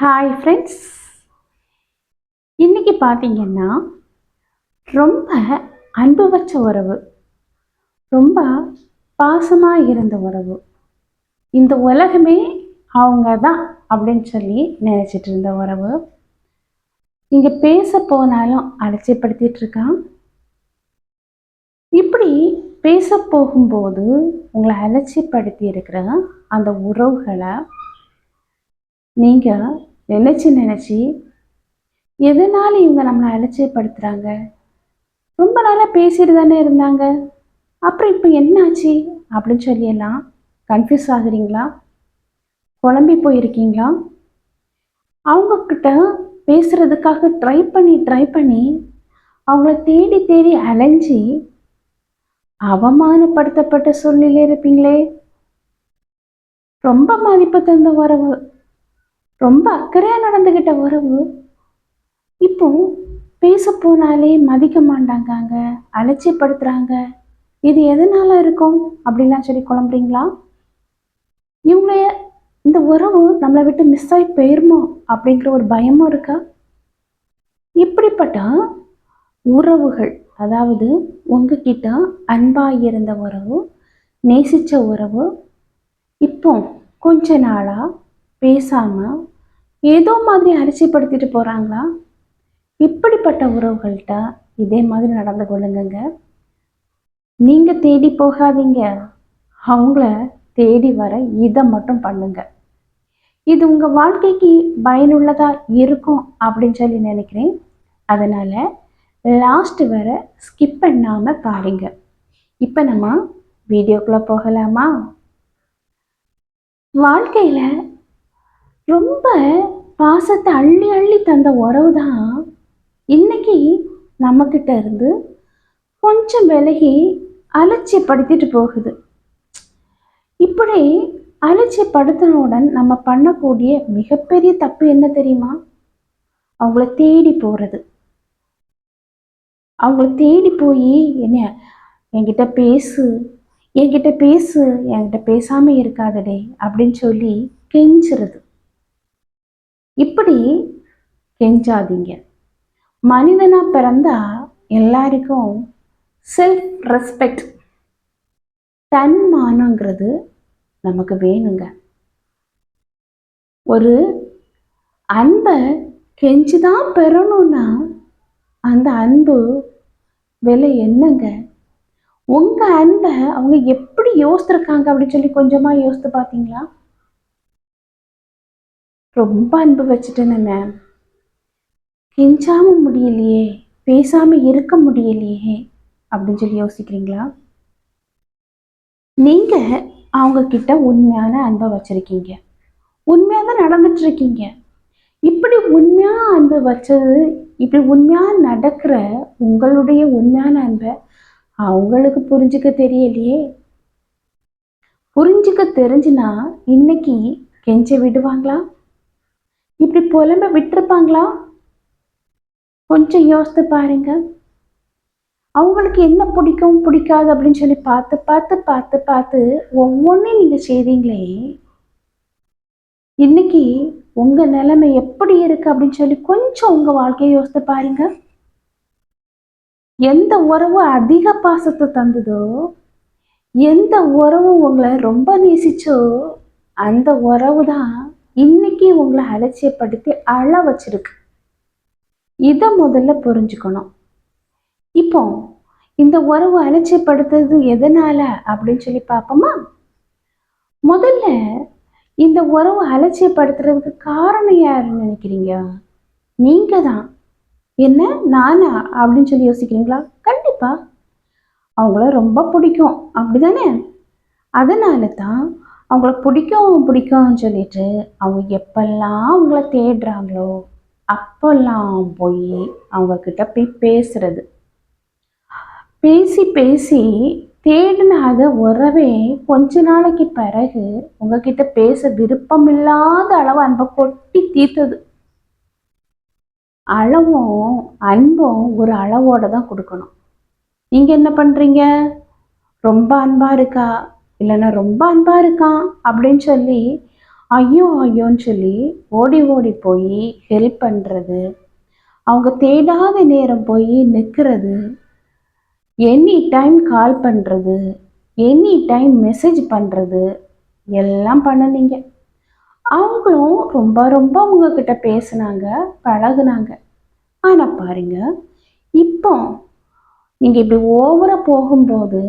Hi friends இன்னைக்கு பார்த்தீங்கன்னா ரொம்ப அன்பு வச்ச உறவு ரொம்ப பாசமாக இருந்த உறவு. இந்த உலகமே அவங்க தான் அப்படின்னு சொல்லி நினச்சிட்டு இருந்த உறவு. இங்கே பேச போனாலும் அலட்சியப்படுத்திட்டு இருக்கான். இப்படி பேச போகும்போது உங்களை அலட்சியப்படுத்தி இருக்கிற அந்த உறவுகளை நீங்கள் நினச்சி நினச்சி எதனால இவங்க நம்மளை அலட்சியப்படுத்துகிறாங்க ரொம்ப நாளாக பேசிட்டு தானே இருந்தாங்க. அப்புறம் இப்போ என்னாச்சு? அப்படின்னு சொல்லியெல்லாம் கன்ஃபியூஸ் ஆகுறீங்களா? குழம்பி போயிருக்கீங்களா? அவங்கக்கிட்ட பேசுகிறதுக்காக ட்ரை பண்ணி ட்ரை பண்ணி அவங்கள தேடி தேடி அலைஞ்சி அவமானப்படுத்தப்பட்ட சூழ்நிலை இருப்பீங்களே. ரொம்ப மதிப்பு தந்த உறவு. ரொம்ப அக்கறையாக நடந்துக்கிட்ட உறவு இப்போ பேச போனாலே மதிக்க மாட்டாங்க அலட்சியப்படுத்துகிறாங்க இது எதனால இருக்கும் அப்படின்லாம் சொல்லி குழம்புறீங்களா? இவங்கள இந்த உறவு நம்மளை விட்டு மிஸ் ஆகி போயிருமோ அப்படிங்கிற ஒரு பயமும் இருக்கா? இப்படிப்பட்ட உறவுகள் அதாவது உங்ககிட்ட அன்பாக இருந்த உறவு நேசித்த உறவு இப்போ கொஞ்ச நாளாக பேசாமல் ஏதோ மாதிரி அரிசிப்படுத்திட்டு போகிறாங்களா இப்படிப்பட்ட உறவுகள்கிட்ட இதே மாதிரி நடந்து கொள்ளுங்கங்க. நீங்கள் தேடி போகாதீங்க. அவங்கள தேடி வர இதை மட்டும் பண்ணுங்க. இது உங்கள் வாழ்க்கைக்கு பயனுள்ளதாக இருக்கும் அப்படின்னு சொல்லி நினைக்கிறேன். அதனால் லாஸ்ட் வர ஸ்கிப் பண்ணாமல் பாருங்க. இப்போ நம்ம வீடியோக்குள்ளே போகலாமா? வாழ்க்கையில் ரொம்ப பாசத்தை அள்ளி அள்ளி தந்த உறவு தான் இன்னைக்கு நம்மக்கிட்ட இருந்து கொஞ்சம் விலகி அலட்சியப்படுத்திட்டு போகுது. இப்படி அலட்சியப்படுத்தினவுடன் நம்ம பண்ணக்கூடிய மிகப்பெரிய தப்பு என்ன தெரியுமா? அவங்கள தேடி போகிறது அவங்கள தேடி போய் என்ன என்கிட்ட பேசு என்கிட்ட பேசு என்கிட்ட பேசாமல் இருக்காதடே அப்படின்னு சொல்லி கெஞ்சிருது இப்படி கெஞ்சாதீங்க. மனிதனா பிறந்தா எல்லாருக்கும் செல்ஃப் ரெஸ்பெக்ட் தன்மானங்கிறது நமக்கு வேணுங்க. ஒரு அன்பை கெஞ்சி தான் பெறணும்னா அந்த அன்பு விலை என்னங்க? உங்க அன்பை அவங்க எப்படி யோசித்திருக்காங்க அப்படின்னு சொல்லி கொஞ்சமா யோசித்து பார்த்தீங்களா? ரொம்ப அன்பு வச்சுட்டேனே மேம் கெஞ்சாம முடியலையே பேசாம இருக்க முடியலையே அப்படின்னு சொல்லி யோசிக்கிறீங்களா? நீங்க அவங்க கிட்ட உண்மையான அன்பை வச்சிருக்கீங்க. உண்மையாக தான் நடந்துட்டு இருக்கீங்க இப்படி உண்மையா அன்பு வச்சது இப்படி உண்மையா நடக்கிற உங்களுடைய உண்மையான அன்பை அவங்களுக்கு புரிஞ்சுக்க தெரியலையே. புரிஞ்சுக்க தெரிஞ்சுனா இன்னைக்கு கெஞ்ச விடுவாங்களா? இப்படி புலம்ப விட்டுருப்பாங்களா? கொஞ்சம் யோசித்து பாருங்க. அவங்களுக்கு என்ன பிடிக்கும் பிடிக்காது அப்படின்னு சொல்லி பார்த்து பார்த்து பார்த்து பார்த்து ஒவ்வொன்றையும் நீங்கள் செய்தீங்களே இன்னைக்கு உங்கள் நிலைமை எப்படி இருக்கு அப்படின்னு சொல்லி கொஞ்சம் உங்கள் வாழ்க்கையை யோசித்து பாருங்க. எந்த உறவு அதிக பாசத்தை தந்ததோ எந்த உறவு உங்களை ரொம்ப நேசிச்சோ அந்த உறவு தான் இன்னைக்கு உங்களை அலட்சியப்படுத்தி அழ வச்சிருக்கு. இதை முதல்ல புரிஞ்சுக்கணும். இப்போ இந்த உறவு அலட்சியப்படுத்துறது எதனால அப்படின்னு சொல்லி பார்ப்போமா? முதல்ல இந்த உறவு அலட்சியப்படுத்துறதுக்கு காரணம் யாருன்னு நினைக்கிறீங்க? நீங்க தான் என்ன நானா அப்படின்னு சொல்லி யோசிக்கிறீங்களா? கண்டிப்பா. அவங்கள ரொம்ப பிடிக்கும். அப்படிதானே? அதனால தான் அவங்கள பிடிக்கும் பிடிக்கும்னு சொல்லிட்டு அவங்க எப்பெல்லாம் அவங்கள தேடுறாங்களோ அப்பெல்லாம் போய் அவங்க கிட்ட போய் பேசுறது. பேசி பேசி தேடின அந்த உறவே கொஞ்ச நாளைக்கு பிறகு உங்ககிட்ட பேச விருப்பம் இல்லாத அளவு அன்பை கொட்டி தீர்த்தது. அளவும் அன்பும் ஒரு அளவோட தான் கொடுக்கணும். நீங்கள் என்ன பண்ணுறீங்க ரொம்ப அன்பாக இருக்கா? இல்லைன்னா ரொம்ப அன்பாக இருக்கான் அப்படின்னு சொல்லி ஐயோ ஐயோன்னு சொல்லி ஓடி ஓடி போய் ஹெல்ப் பண்ணுறது அவங்க தேடாத நேரம் போய் நிற்கிறது எனி டைம் கால் பண்ணுறது எனி டைம் மெசேஜ் பண்ணுறது எல்லாம் பண்ணுனீங்க. அவங்களும் ரொம்ப ரொம்ப உங்ககிட்ட பேசுனாங்க பழகுனாங்க. ஆனால் பாருங்க இப்போ நீங்கள் இப்படி ஓவராக போகும்போது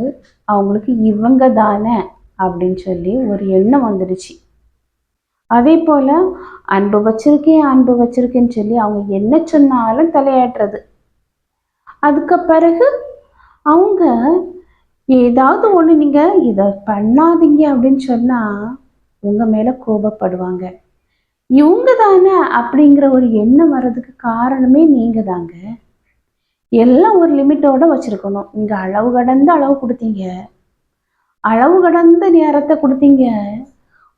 அவங்களுக்கு இவங்க தானே அப்படின்னு சொல்லி ஒரு எண்ணம் வந்துடுச்சு. அதே போல் அன்பு வச்சிருக்கேன் அன்பு வச்சிருக்கேன்னு சொல்லி அவங்க என்ன சொன்னாலும் தலையாட்டுறது. அதுக்கு பிறகு அவங்க ஏதாவது ஒன்று நீங்கள் இதை பண்ணாதீங்க அப்படின்னு சொன்னால் உங்கள் மேலே கோபப்படுவாங்க. இவங்க தானே அப்படிங்கிற ஒரு எண்ணம் வர்றதுக்கு காரணமே நீங்கள் தாங்க. எல்லாம் ஒரு லிமிட்டோட வச்சுருக்கணும். இங்கே அளவு கடந்த அளவு கொடுத்தீங்க. அளவு கடந்த நேரத்தை கொடுத்தீங்க.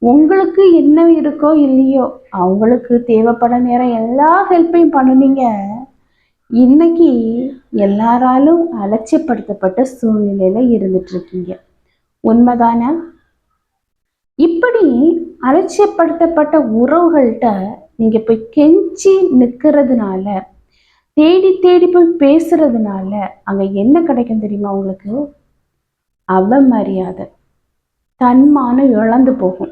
உங்களுக்கு என்ன இருக்கோ இல்லையோ அவங்களுக்கு தேவைப்பட நேரம் எல்லா ஹெல்ப்பையும் பண்ணுனீங்க. இன்னைக்கு எல்லாராலும் அலட்சியப்படுத்தப்பட்ட சூழ்நிலையில இருந்துட்டு இருக்கீங்க உண்மைதானே? இப்படி அலட்சியப்படுத்தப்பட்ட உறவுகள்கிட்ட நீங்க போய் கெஞ்சி நிற்கிறதுனால தேடி தேடி போய் பேசுறதுனால அங்க என்ன கிடைக்கும் தெரியுமா உங்களுக்கு? அவமரியாதை. தன்மானம் இழந்து போகும்.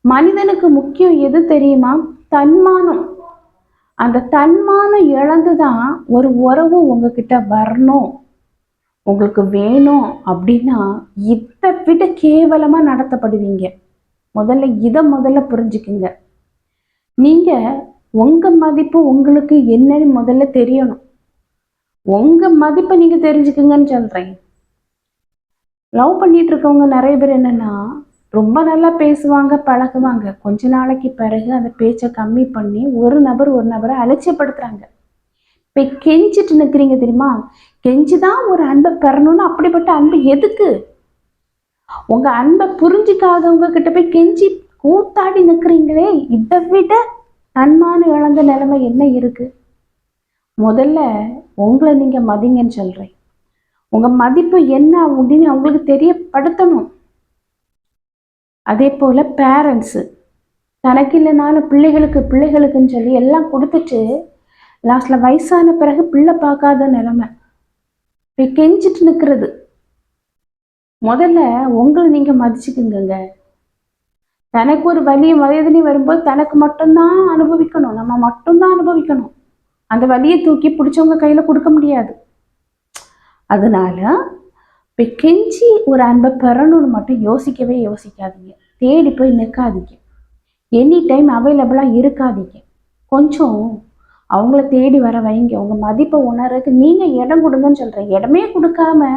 மனிதனுக்கு முக்கியம் எது தெரியுமா? தன்மானம். அந்த தன்மானம் இழந்து தான் ஒரு உறவு உங்ககிட்ட வரணும். உங்களுக்கு வேணும் அப்படின்னா இதை விட கேவலமாக நடத்தப்படுவீங்க. முதல்ல இதை முதல்ல புரிஞ்சுக்குங்க. நீங்கள் உங்கள் மதிப்பு உங்களுக்கு என்னன்னு முதல்ல தெரியணும். உங்கள் மதிப்பை நீங்கள் தெரிஞ்சுக்குங்கன்னு சொல்கிறேன் லவ் பண்ணிட்டு இருக்கவங்க நிறைய பேர் என்னன்னா ரொம்ப நல்லா பேசுவாங்க பழகுவாங்க. கொஞ்ச நாளைக்கு பிறகு அந்த பேச்சை கம்மி பண்ணி ஒரு நபர் ஒரு நபரை அலட்சியப்படுத்துறாங்க. இப்போ கெஞ்சிட்டு நிற்கிறீங்க தெரியுமா? கெஞ்சி தான் ஒரு அன்பை பெறணும்னு அப்படிப்பட்ட அன்பு எதுக்கு? உங்க அன்பை புரிஞ்சிக்காதவங்க கிட்ட போய் கெஞ்சி கூத்தாடி நிற்கிறீங்களே இதை விட தன்மான இழந்த நிலைமை என்ன இருக்கு? முதல்ல உங்களை நீங்க மதிங்கன்னு சொல்றேன். உங்க மதிப்பு என்ன அப்படின்னு அவங்களுக்கு தெரியப்படுத்தணும். அதே போல பேரண்ட்ஸு தனக்கு இல்லைனாலும் பிள்ளைகளுக்கு பிள்ளைகளுக்குன்னு சொல்லி எல்லாம் கொடுத்துட்டு லாஸ்ட்ல வயசான பிறகு பிள்ளை பார்க்காத நிலைமை. கெஞ்சிட்டு நிற்கிறது முதல்ல உங்களை நீங்க மதிச்சுக்குங்க தனக்கு ஒரு வலி வயதினி வரும்போது தனக்கு மட்டும்தான் அனுபவிக்கணும். நம்ம மட்டும்தான் அனுபவிக்கணும். அந்த வலியை தூக்கி பிடிச்சவங்க கையில் கொடுக்க முடியாது. அதனால இப்போ கெஞ்சி ஒரு அன்பை பெறணும்னு மட்டும் யோசிக்கவே யோசிக்காதீங்க. தேடி போய் நிற்காதீங்க. எனி டைம் அவைலபிளாக இருக்காதீங்க. கொஞ்சம் அவங்கள தேடி வர வைங்க. உங்கள் மதிப்பை உணர்றதுக்கு நீங்கள் இடம் கொடுங்கன்னு சொல்கிறேன் இடமே கொடுக்காம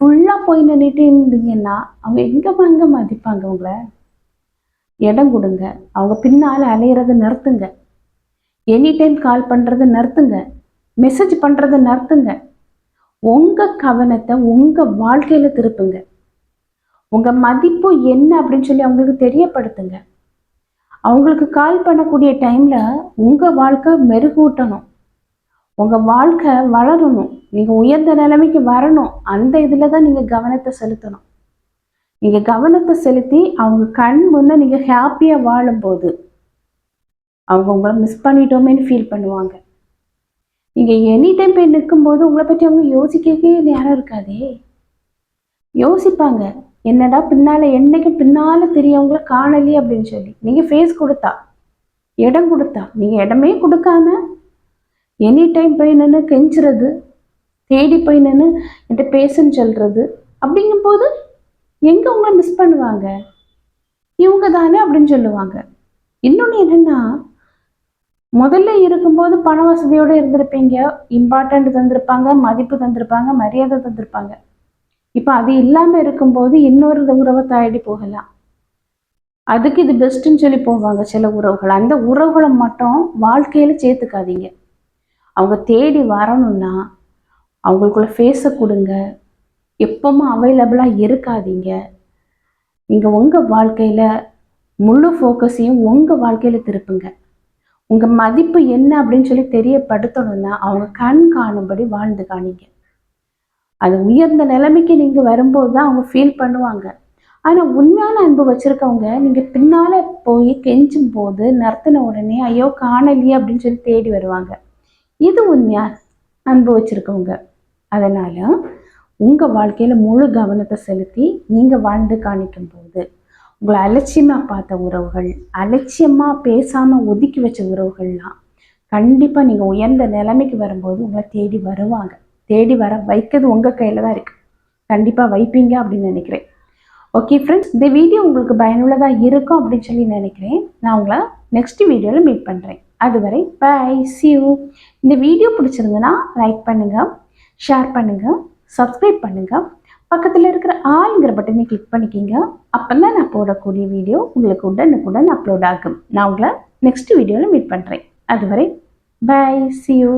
ஃபுல்லாக போய் நின்றுட்டு இருந்தீங்கன்னா அவங்க எங்கே எங்கே மதிப்பாங்க உங்களை? இடம் கொடுங்க. அவங்க பின்னால் அலையிறத நிறுத்துங்க. எனி டைம் கால் பண்ணுறத நிறுத்துங்க. மெசேஜ் பண்ணுறத நிறுத்துங்க. உங்கள் கவனத்தை உங்கள் வாழ்க்கையில் திருப்புங்க. உங்கள் மதிப்பு என்ன அப்படின்னு சொல்லி அவங்களுக்கு தெரியப்படுத்துங்க. அவங்களுக்கு கால் பண்ணக்கூடிய டைமில் உங்கள் வாழ்க்கை மெருகூட்டணும். உங்கள் வாழ்க்கை வளரணும். நீங்கள் உயர்ந்த நிலைமைக்கு வரணும். அந்த இதில் தான் நீங்கள் கவனத்தை செலுத்தணும். நீங்கள் கவனத்தை செலுத்தி அவங்க கண் முன்னே நீங்கள் ஹாப்பியாக வாழும்போது அவங்க உங்களை மிஸ் பண்ணிட்டோமேன்னு ஃபீல் பண்ணுவாங்க. நீங்கள் எனி டைம் போய் நிற்கும்போது உங்களை பற்றி அவங்க யோசிக்கவே நேரம் இருக்காதே. யோசிப்பாங்க என்னடா பின்னால் என்றைக்கும் பின்னால் தெரியவங்கள காணலையே அப்படின்னு சொல்லி. நீங்கள் ஃபேஸ் கொடுத்தா இடம் கொடுத்தா நீங்கள் இடமே கொடுக்காம எனி டைம் போய் நின்று கெஞ்சுறது தேடி போய் நின்று என்கிட்ட பேசுன்னு சொல்கிறது அப்படிங்கும்போது எங்கே உங்களை மிஸ் பண்ணுவாங்க? இவங்க தானே அப்படின்னு சொல்லுவாங்க. இன்னொன்று என்னென்னா முதல்ல இருக்கும்போது பண வசதியோடு இருந்திருப்பீங்க. இம்பார்ட்டண்ட் தந்திருப்பாங்க மதிப்பு தந்திருப்பாங்க மரியாதை தந்திருப்பாங்க. இப்போ அது இல்லாமல் இருக்கும்போது இன்னொரு உறவை தாடி போகலாம். அதுக்கு இது பெஸ்ட்டுன்னு சொல்லி போவாங்க சில உறவுகள். அந்த உறவுகளை மட்டும் வாழ்க்கையில் சேர்த்துக்காதீங்க. அவங்க தேடி வரணும்னா அவங்களுக்குள்ள ஃபேஸை கொடுங்க. எப்பவும் அவைலபிளாக இருக்காதீங்க. நீங்கள் உங்கள் வாழ்க்கையில் முழு ஃபோக்கஸையும் உங்கள் வாழ்க்கையில் திருப்புங்க. உங்கள் மதிப்பு என்ன அப்படின்னு சொல்லி தெரியப்படுத்தணும்னா அவங்க கண் காணும்படி வாழ்ந்து காணிங்க. அது உயர்ந்த நிலைமைக்கு நீங்கள் வரும்போது தான் அவங்க ஃபீல் பண்ணுவாங்க. ஆனால் உண்மையான அன்பு வச்சுருக்கவங்க நீங்கள் பின்னால் போய் கெஞ்சும் போது நடத்தின உடனே ஐயோ காணலையே அப்படின்னு சொல்லி தேடி வருவாங்க. இது உண்மையா அன்பு வச்சுருக்கவங்க. அதனால் உங்கள் வாழ்க்கையில் முழு கவனத்தை செலுத்தி நீங்கள் வாழ்ந்து காணிக்கும் போது உங்களை அலட்சியமாக பார்த்த உறவுகள் அலட்சியமாக பேசாமல் ஒதுக்கி வச்ச உறவுகள்லாம் கண்டிப்பாக நீங்கள் உயர்ந்த நிலைமைக்கு வரும்போது உங்களை தேடி வருவாங்க. தேடி வர வைக்கிறது உங்கள் கையில் தான் இருக்குது கண்டிப்பாக வைப்பீங்க அப்படின்னு நினைக்கிறேன். ஓகே ஃப்ரெண்ட்ஸ் இந்த வீடியோ உங்களுக்கு பயனுள்ளதாக இருக்கும் அப்படின்னு சொல்லி நினைக்கிறேன். நான் உங்களை நெக்ஸ்ட் வீடியோவில் மீட் பண்ணுறேன் அதுவரை பை சியூ இந்த வீடியோ பிடிச்சிருந்ததுன்னா லைக் பண்ணுங்கள் ஷேர் பண்ணுங்கள் சப்ஸ்கிரைப் பண்ணுங்கள் பக்கத்தில் இருக்கிற ஆளுங்கிற பட்டனை கிளிக் பண்ணிக்கிங்க. அப்போ தான் நான் போடக்கூடிய வீடியோ உங்களுக்கு உடனுக்குடன் அப்லோட் ஆகும். நான் உங்களை நெக்ஸ்ட் வீடியோவில் மீட் பண்ணுறேன் அதுவரை பை சியூ